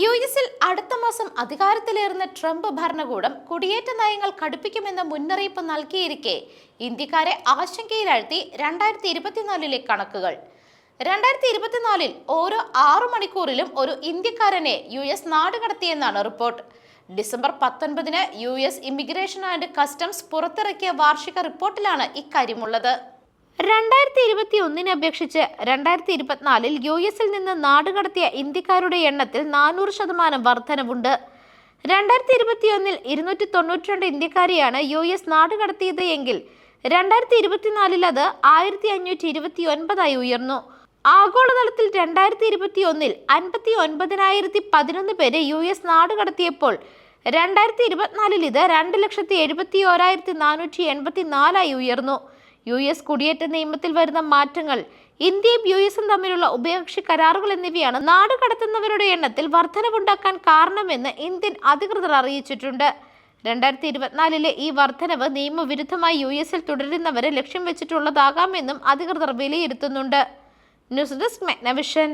U എസിൽ അടുത്ത മാസം അധികാരത്തിലേറുന്ന ട്രംപ് ഭരണകൂടം കുടിയേറ്റ നയങ്ങൾ കടുപ്പിക്കുമെന്ന മുന്നറിയിപ്പ് നൽകിയിരിക്കെ ഇന്ത്യക്കാരെ ആശങ്കയിലാഴ്ത്തി രണ്ടായിരത്തി ഇരുപത്തിനാലിലെ കണക്കുകൾ. രണ്ടായിരത്തി ഇരുപത്തിനാലിൽ ഓരോ ആറു മണിക്കൂറിലും ഒരു ഇന്ത്യക്കാരനെ യു എസ് നാടുകടത്തിയെന്നാണ് റിപ്പോർട്ട്. ഡിസംബർ പത്തൊൻപതിന് U S immigration and customs പുറത്തിറക്കിയ വാർഷിക റിപ്പോർട്ടിലാണ് ഇക്കാര്യമുള്ളത്. രണ്ടായിരത്തി ഇരുപത്തി ഒന്നിനെ അപേക്ഷിച്ച് രണ്ടായിരത്തി ഇരുപത്തിനാലിൽ യു എസിൽ നിന്ന് നാടുകടത്തിയ ഇന്ത്യക്കാരുടെ എണ്ണത്തിൽ നാനൂറ് ശതമാനം വർധനവുണ്ട്. രണ്ടായിരത്തി ഇരുപത്തിയൊന്നിൽ ഇരുന്നൂറ്റി തൊണ്ണൂറ്റി രണ്ട് ഇന്ത്യക്കാരെയാണ് യു എസ് നാടുകടത്തിയത് എങ്കിൽ രണ്ടായിരത്തി ഇരുപത്തിനാലിൽ അത് ആയിരത്തി അഞ്ഞൂറ്റി ഇരുപത്തി ഒൻപതായി ഉയർന്നു. ആഗോളതലത്തിൽ രണ്ടായിരത്തി ഇരുപത്തി ഒന്നിൽ അൻപത്തി ഒൻപതിനായിരത്തി പതിനൊന്ന് പേരെ യു എസ് നാടുകടത്തിയപ്പോൾ രണ്ടായിരത്തി ഇരുപത്തിനാലിൽ ഇത് രണ്ട് ലക്ഷത്തി എഴുപത്തി ഓരായിരത്തി നാനൂറ്റി എൺപത്തി നാലായി ഉയർന്നു. യു എസ് കുടിയേറ്റ നിയമത്തിൽ വരുന്ന മാറ്റങ്ങൾ ഇന്ത്യയും യു എസും തമ്മിലുള്ള ഉഭയകക്ഷി കരാറുകൾ എന്നിവയാണ് നാട് കടത്തുന്നവരുടെ എണ്ണത്തിൽ വർധനവുണ്ടാക്കാൻ കാരണമെന്ന് ഇന്ത്യൻ അധികൃതർ അറിയിച്ചിട്ടുണ്ട്. രണ്ടായിരത്തി ഇരുപത്തിനാലിലെ ഈ വർധനവ് നിയമവിരുദ്ധമായി യു എസിൽ തുടരുന്നവരെ ലക്ഷ്യം വെച്ചിട്ടുള്ളതാകാമെന്നും അധികൃതർ വിലയിരുത്തുന്നുണ്ട്. News desk മെഗ്നവിഷൻ.